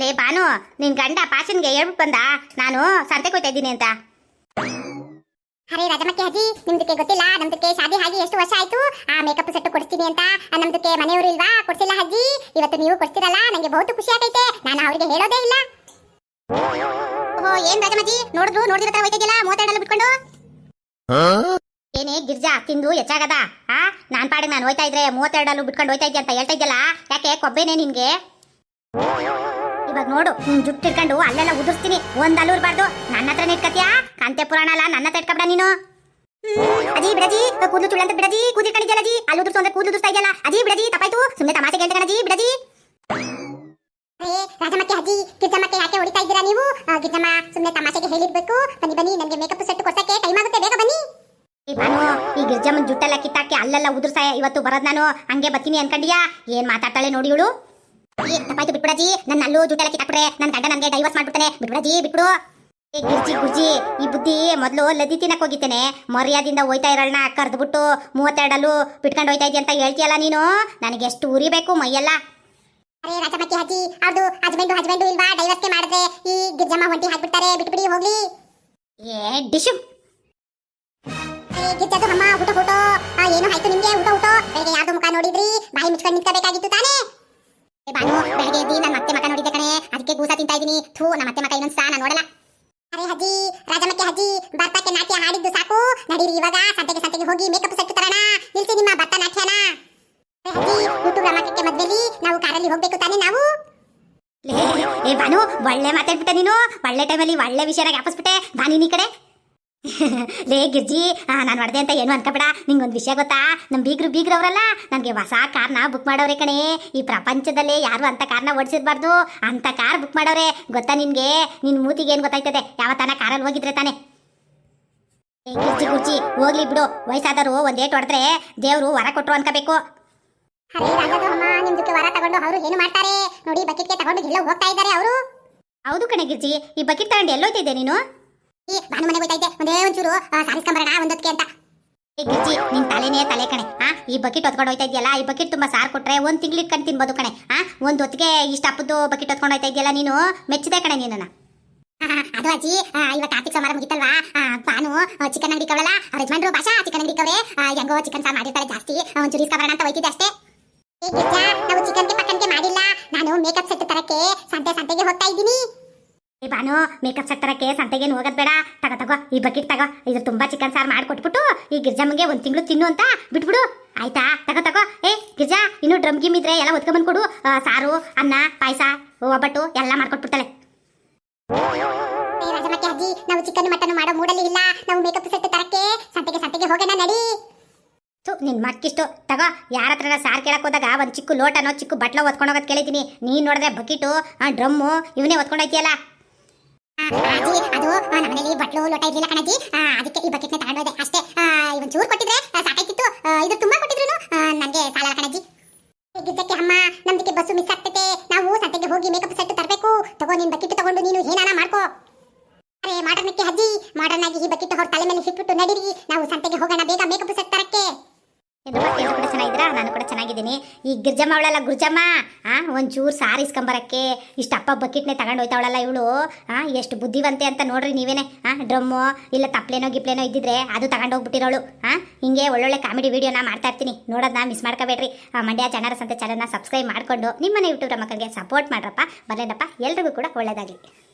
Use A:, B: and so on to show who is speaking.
A: ಲೇ ಬಾನು ನಿನ್ ಗಂಡ ಪಾಷನ್ಗೆ ಹೇಳ್ಬಿಟ್ಟು ಬಂದ. ನಾನು ಸಂತೆ ಕೊಯ್ತಾ ಇದ್ದೀನಿ ಅಂತ.
B: ಅರೆ ರಾಜಮಕ್ಕೆ ಅಜ್ಜಿ ನಿಮ್ದಕ್ಕೆ ಗೊತ್ತಿಲ್ಲ ನಮ್ದಕ್ಕೆ ಶಾದಿ ಆಗಿ ಎಷ್ಟು ವರ್ಷ ಆಯ್ತು? ಆ ಮೇಕಪ್ ಸೆಟ್ ಕೊಡ್ತೀನಿ ಅಂತ. ನಮ್ದಕ್ಕೆ ಮನೆಯವರು ಇಲ್ವಾ? ಕೊಡ್ಸಿಲ್ಲ ಅಜ್ಜಿ. ಇವತ್ತು ನೀವು ಕೊಡ್ತೀರಲ್ಲ ನಂಗೆ ಬಹುತು ಖುಷಿ ಆಗೈತೆ ನಾನು ಅವರಿಗೆ ಹೇಳೋದೇ ಇಲ್ಲ.
A: ಓಹೋ ಏನ್ ರಾಜಮಜ್ಜಿ? ನೋಡಿದ್ರು ನೋಡಿದ್ರ ತರ ಮೂವತ್ತೆರಡು ಮೂವತ್ತೆರಡಲ್ಲಿ ಬಿಟ್ಕೊಂಡು? ಏನೇ ಗಿರ್ಜಾ ತಿಂದು ಹೆಚ್ಚಾಗದ ಆ ನಾನ್ ಪಾಡಿಗೆ ನಾನು ಹೋಯ್ತಾ ಇದ್ರೆ ಮೂವತ್ತೆರಡಲ್ಲೂ ಬಿಟ್ಕೊಂಡು ಹೋಯ್ತಾ ಇದ್ದೆ ಅಂತ ಹೇಳ್ತಾ ಇದ್ದಲ್ಲ ಯಾಕೆ ಕೊಬ್ಬೇನೆ ನಿನ್ಗೆ? ಇವಾಗ ನೋಡು ನಿನ್ ಜುಟ್ಟು ಇಟ್ಕೊಂಡು ಅಲ್ಲೆಲ್ಲ ಉದುರ್ಸ್ತೀನಿ. ಒಂದ್ ಅಲ್ಲೂರ್ಬಾರ್ದು ನನ್ನ ಹತ್ರ ಇಟ್ಕತ್ಯಾ? ಕಂತೆ ಪುರಾಣ ಅಲ್ಲ ನನ್ನ ಹತ್ರ ಇಟ್ಕೊಬೇಡ ನೀನು. ಅಜಿ ಬಿಡಜಿ ಕೂದಲು ಚುಳ್ಳಂತ ಬಿಡಜಿ ಕೂದಲು ಕಣಿದ್ಯಲ್ಲ ಅಜಿ? ಅಲ್ಲಿ ಉದುರ್ಸು ಅಂದ್ರೆ ಕೂದಲು ಉದುರ್ಸ್ತಾ ಇದೆಯಲ್ಲ. ಅಜಿ ಬಿಡಜಿ ತಪ್ಪಾಯ್ತು. ಸುಮ್ಮನೆ ತಮಾಷೆ ಕೇಳ್ತಾ ಅಜಿ ಬಿಡಜಿ.
B: ರಾಜಮಕ್ಕೆ ಅಜ್ಜಿ ಗಿರ್ಜಮ್ಮಕ್ಕೆ ಯಾಕೆ ಹೊಡಿತಾ ಇದ್ದೀರಾ ನೀವು? ಗಿರ್ಜಮ್ಮ ಸುಮ್ಮನೆ ತಮಾಷೆಗೆ ಹೇಳಿರ್ಬೇಕು ಬನ್ನಿ ಬನ್ನಿ ನನಗೆ ಮೇಕಪ್ ಸೆಟ್ ಕೊಡ್ಸಕ್ಕೆ ಟೈಮ್ ಆಗುತ್ತೆ. ಬೇಗ ಬನ್ನಿ.
A: ನಾನು ಈ ಗಿರ್ಜಮ್ಮನ್ ಜುಟ್ಟೆಲ್ಲ ಕಿತ್ತಾಕಿ ಅಲ್ಲೆಲ್ಲ ಉದುರ್ಸಾಯ ಇವತ್ತು ಬರೋದ್ ನಾನು. ಹಂಗೆ ಬರ್ತೀನಿ ಅನ್ಕೊಂಡಿಯಾ? ಏನ್ ಮಾತಾಡ್ತಾಳೆ ನೋಡಿ ಇವಳು. ತಪ್ಪಾಯ್ತು ಬಿಟ್ಬಿಡಜಿ ನನ್ನ ಅಲ್ಲೂ ಜುಟ್ಟೆಲ್ಲ ಕಿತ್ತಾಕ್ಬಿಟ್ರೆ ನನ್ನ ಗಂಡ ನನಗೆ ಡೈವರ್ಸ್ ಮಾಡ್ಬಿಡ್ತಾನೆ. ಬಿಟ್ಬಿಡಜಿ ಬಿಟ್ಬಿಡು. ಏ ಗಿರ್ಜಿ ಗುರ್ಜಿ ಈ ಬುದ್ಧಿ ಮೊದಲು ಲದಿ ತಿನ್ನಕ್ ಹೋಗಿದ್ದೇನೆ ಮರ್ಯಾದಿಂದ ಹೋಯ್ತಾ ಇರೋಣ ಕರೆದ್ಬಿಟ್ಟು ಮೂವತ್ತೆರಡಲ್ಲೂ ಬಿಟ್ಕೊಂಡು ಹೋಯ್ತಾ ಇದ್ದಿ ಅಂತ ಹೇಳ್ತೀಯಲ್ಲ ನೀನು? ನನಗೆ ಎಷ್ಟು ಉರಿಬೇಕು ಮೈಯೆಲ್ಲ.
B: ಅರೆ ರಾಜಮಕ್ಕಿ ಅಜ್ಜಿ ಅವ್ರದು ಹಸ್ಬೆಂಡು ಹಸ್ಬೆಂಡು ಇಲ್ವಾ? ಡೈವರ್ಸ್ಗೆ ಮಾಡಿದ್ರೆ ಈ ಗಿರ್ಜಮ್ಮ ಹೊಂಟಿ ಹಾಕ್ಬಿಡ್ತಾರೆ. ಬಿಟ್ಬಿಡಿ ಹೋಗ್ಲಿ.
A: ಏ ಡಿಶು.
B: ಅರೆ ಗಿಜ್ಜದು ಅಮ್ಮ ಊಟ. ಆ, ಏನು ಆಯ್ತು ನಿಮ್ಗೆ? ಊಟ
A: ಇದ್ದೀನಿ ಥೂ, ನಮ್ಮ ಮತ್ತೆ ಮಕ ಇನ್ನೊಂದ್ಸ ನಾನು ನೋಡಲ್ಲ.
B: ಅರೆ ಹಜ್ಜಿ ರಾಜಮಕ್ಕೆ ಹಜ್ಜಿ ಭರ್ತಕ್ಕೆ ನಾಟ್ಯ ಹಾಡಿದ್ದು ಸಾಕು. ನಡೀರಿ ಇವಾಗ, ಸಂತೆಗೆ ಸಂತೆಗೆ ಹೋಗಿ ಮೇಕಪ್ ಸೆಟ್ ತರೋಣ. ನಿಲ್ಸಿ ನಿಮ್ಮ ಭತ್ತ ನಾಟ್ಯನ. ಅಜ್ಜಿ ಯೂಟ್ಯೂಬ್ ರಮಕಕ್ಕೆ ಮದ್ವೆಲಿ ನಾವು ಕಾರಲ್ಲಿ ಹೋಗ್ಬೇಕು ತಾನೇ ನಾವು?
A: ಏ ಬಾನು ಒಳ್ಳೆ ಮಾತಾಡ್ಬಿಟ್ಟೆ ನೀನು. ಒಳ್ಳೆ ಟೈಮಲ್ಲಿ ಒಳ್ಳೆ ವಿಷಯನ ಜ್ಞಾಪಿಸ್ಬಿಟ್ಟೆ ಬಾ ನೀನ್ ಈ ಕಡೆ. ಲೇ ಗಿರ್ಜಿ ನಾನು ಹೊಡೆದೆ ಅಂತ ಏನು ಅನ್ಕೋಬೇಡ. ನಿಂಗೊಂದು ವಿಷಯ ಗೊತ್ತಾ? ನಮ್ಮ ಬೀಗ್ರು ಬೀಗ್ರವ್ರಲ್ಲ. ನನಗೆ ಹೊಸ ಕಾರ್ನ ಬುಕ್ ಮಾಡವ್ರೆ ಕಣೆ. ಈ ಪ್ರಪಂಚದಲ್ಲಿ ಯಾರು ಅಂತ ಕಾರ್ನ ಓಡಿಸಿರ್ಬಾರ್ದು. ಅಂತ ಕಾರ್ ಬುಕ್ ಮಾಡವ್ರೆ ಗೊತ್ತಾ ನಿನ್ಗೆ? ನಿನ್ ಮೂತಿಗೆ ಏನು ಗೊತ್ತಾಯ್ತದೆ? ಯಾವ ತಾನ ಕಾರಲ್ಲಿ ಹೋಗಿದ್ರೆ ತಾನೆ. ಗಿರ್ಜಿ ಗುರ್ಜಿ ಹೋಗ್ಲಿ ಬಿಡು. ವಯಸ್ಸಾದರು ಒಂದ್ ಏಟ್ ಹೊಡೆದ್ರೆ ದೇವ್ರು ವರ ಕೊಟ್ರು ಅನ್ಕೋಬೇಕು.
B: ವರ ತಗೊಂಡು ಅವರು ಏನು ಮಾಡ್ತಾರೆ? ನೋಡಿ ಬಕೆಟ್ಗೆ ತಗೊಂಡು ಎಲ್ಲೋ ಹೋಗ್ತಾ ಇದ್ದಾರೆ ಅವರು.
A: ಹೌದು ಕಣೆ ಗಿರ್ಜಿ. ಈ ಬಕೆಟ್ ತಗೊಂಡು ಎಲ್ಲೋಯ್ತಿದ್ದೆ ನೀನು?
B: ಭಾನು ಮನೆಗೆ ಹೋಗ್ತಾ ಇದ್ದೆ. ಒಂದೇ ಒಂಚೂರು ಸಾರಿಸ್ಕೊಂಬರೋಣ ಒಂದೊತ್ತಿಗೆ ಅಂತ.
A: ಏ ಗಿರ್ಜಿ ನಿನ್ ತಲೆನೇ ತಲೆ ಕಣೆ ಆ ಈ ಬಕೆಟ್ ಹೊತ್ಕೊಂಡು ಹೋಯ್ತಾ ಇದೆಯಲ್ಲ ಈ ಬಕೆಟ್ ತುಂಬಾ ಸಾರ್ ಕೊಟ್ರೆ ಒಂದ್ ತಿಂಗಳು ಇಟ್ಕೊಂಡು ತಿನ್ಬೋದು ಕಣೆ. ಆ ಒಂದ್ ಹೊತ್ತಿಗೆ ಇಷ್ಟ ಅಪ್ಪದ್ದು ಬಕೆಟ್ ಹೊತ್ಕೊಂಡು ಹೋಯ್ತಾ ಇದೆಯಲ್ಲ ನೀನು ಮೆಚ್ಚಿದೆ ಕಣೆ ನೀನನ್ನ
B: ಅದು ಅಜ್ಜಿ ಇವತ್ತು ಕಾರ್ತಿಕ್ ಸಮಾರ ಮುಗಿತಲ್ವಾ? ನಾನು ಚಿಕನ್ ಅಂಗಡಿ ಕವಳಲ್ಲ? ಅವ್ರ ಯಜಮಾನ್ರು ಭಾಷಾ ಚಿಕನ್ ಅಂಗಡಿ ಕವ್ರೆ. ಆ, ಹೆಂಗೋ ಚಿಕನ್ ಸಾರು ಮಾಡಿರ್ತಾರೆ ಜಾಸ್ತಿ. ಒಂಚೂರು ಇಸ್ಕೊಬರೋಣ ಅಂತ ಹೋಯ್ತಿದ್ದೆ ಅಷ್ಟೇ. ನಾವು ಚಿಕನ್ಗೆ ಪಕ್ಕನ್ಗೆ ಮಾಡಿಲ್ಲ. ನಾನು ಮೇಕಪ್ ಸೆಟ್ ತರಕ್ಕೆ ಸಂತೆ ಸಂತೆಗೆ ಹೋಗ್ತಾ ಇದ್ದೀನಿ.
A: ಏ ಬಾನು ಮೇಕಪ್ ಸೆಟ್ ತರಕ್ಕೆ ಸಂತೆಗೇನು ಹೋಗೋದ್ ಬೇಡ. ತಗೋ ತಗೋ ಈ ಬಕೆಟ್ ತಗೋ. ಇದು ತುಂಬಾ ಚಿಕನ್ ಸಾರು ಮಾಡ್ಕೊಟ್ಬಿಟ್ಟು ಈ ಗಿರ್ಜಮ್ಮಗೆ ಒಂದ್ ತಿಂಗಳು ತಿನ್ನು ಅಂತ ಬಿಟ್ಬಿಡು. ಆಯ್ತಾ? ತಗೋ ತಗೋ. ಏ ಗಿರ್ಜಾ ಇನ್ನು ಡ್ರಮ್ ಗಿಮ್ ಇದ್ರೆ ಎಲ್ಲ ಒತ್ಕೊಂಡ್ ಕೊಡು. ಸಾರು ಅನ್ನ ಪಾಯಸ ಒಬ್ಬಟ್ಟು ಎಲ್ಲ ಮಾಡ್ಕೊಟ್ಬಿಡ್ತಾಳೆ.
B: ಅಜ್ಜಿ ನಾವು ಚಿಕನ್ ಮಟನ್ ಮಾಡೋ ಮೂಡಲ್ಲಿ ಇಲ್ಲ. ನಾವು ಮೇಕಪ್ ಸೆಟ್ ತರಕ್ಕೆ ಸಂತೆಗೆ ಸಂತೆಗೆ ಹೋಗೋಣ ನಡಿ.
A: ನಿನ್ ಮಕ್ಕಿಷ್ಟು. ತಗೋ ಯಾರ ಹತ್ರ ಸಾರ್ ಕೇಳಕ್ ಹೋದಾಗ ಒಂದ್ ಚಿಕ್ಕ ಲೋಟನೋ ಚಿಕ್ಕ ಬಟ್ಲ ಹೊತ್ಕೊಂಡು ಹೋಗೋದ್ ಕೇಳಿದ್ದೀನಿ. ನೀನ್ ನೋಡಿದ್ರೆ ಬಕೆಟು ಡ್ರಮ್ಮು ಇವನೇ ಹೊತ್ಕೊಂಡೋಯ್ತಿಯಲ್ಲ?
B: ಅಜ್ಜಿ ಅದು ಆ, ನಮ್ಮನೇಲಿ ಬಟ್ಲು ಲೋಟ ಇರ್ಲಿಲ್ಲ ಕಣಜ್ಜಿ. ಅದಕ್ಕೆ ಈ ಬಕೆಟ್ನ ತಗೊಂಡೋದೆ ಅಷ್ಟೇ. ಇವನ್ ಚೂರು ಕೊಟ್ಟಿದ್ರೆ ಸಾಕಾಯ್ತಿತ್ತು. ಇದು ತುಂಬಾ ಕೊಟ್ಟಿದ್ರು ನನಗೆ ಸಾಲ ಕಣಜ್ಜಿ. ಗಿದ್ದಕ್ಕೆ ಅಮ್ಮ? ನಮ್ದಕ್ಕೆ ಬಸ್ಸು ಮಿಸ್ ಆಗ್ತೈತೆ. ನಾವು ಸಂತೆಗೆ ಹೋಗಿ ಮೇಕಪ್ ಸೆಟ್ ತರಬೇಕು. ತಗೋ ನಿನ್ ಬಕೆಟ್ ತಗೊಂಡು ನೀನು ಏನಾನ ಮಾಡ್ಕೋ. ಅರೆ ಮಾಡರ್ನಕ್ಕೆ ಅಜ್ಜಿ. ಮಾಡರ್ನ್ ಆಗಿ ಈ ಬಕೆಟ್ ಅವ್ರ ತಲೆ ಮೇಲೆ ಇಟ್ಬಿಟ್ಟು ನಡೀರಿ. ನಾವು ಸಂತೆಗೆ ಹೋಗೋಣ ಬೇಗ ಮೇಕಪ್ ಸೆಟ್ ತರಕ್ಕೆ.
A: ನಾನು ಕೂಡ ಚೆನ್ನಾಗಿದ್ದೀನಿ. ಈ ಗಿರ್ಜಮ್ಮ ಅವಳಲ್ಲ, ಗುರ್ಜಮ್ಮ? ಆ, ಒಂಚೂರು ಸಾರಿ ಇಸ್ಕೊಂಬರಕ್ಕೆ. ಅಪ್ಪ ಬಕೆಟ್ನೆ ತಗೊಂಡು ಹೋಯ್ತಾವಳಲ್ಲ ಇವಳು. ಹಾಂ ಎಷ್ಟು ಬುದ್ಧಿವಂತೆ ಅಂತ ನೋಡ್ರಿ ನೀವೇನೆ. ಆ, ಡ್ರಮ್ಮು, ಇಲ್ಲ ತಪ್ಲೇನೋ ಗಿಪ್ಲೇನೋ ಇದ್ದಿದ್ರೆ ಅದು ತಗೊಂಡು ಹೋಗ್ಬಿಟ್ಟಿರೋಳು. ಹಾಂ ಹಿಂಗೆ ಒಳ್ಳೊಳ್ಳೆ ಕಾಮಿಡಿ ವಿಡಿಯೋನ ಮಾಡ್ತಾ ಇರ್ತೀನಿ. ನೋಡೋದನ್ನ ಮಿಸ್ ಮಾಡ್ಕೋಬೇಡ್ರಿ. ಮಂಡ್ಯ ಜನರ ಸಂತೆ ಚಾನಲ್ನ ಸಬ್ಸ್ಕ್ರೈಬ್ ಮಾಡಿಕೊಂಡು ನಿಮ್ಮನೆ ಯೂಟ್ಯೂಬ್ರ ಮಕ್ಕಳಿಗೆ ಸಪೋರ್ಟ್ ಮಾಡ್ರಪ್ಪ. ಬರಲೇನಪ್ಪ? ಎಲ್ರಿಗೂ ಕೂಡ ಒಳ್ಳೇದಾಗಲಿ.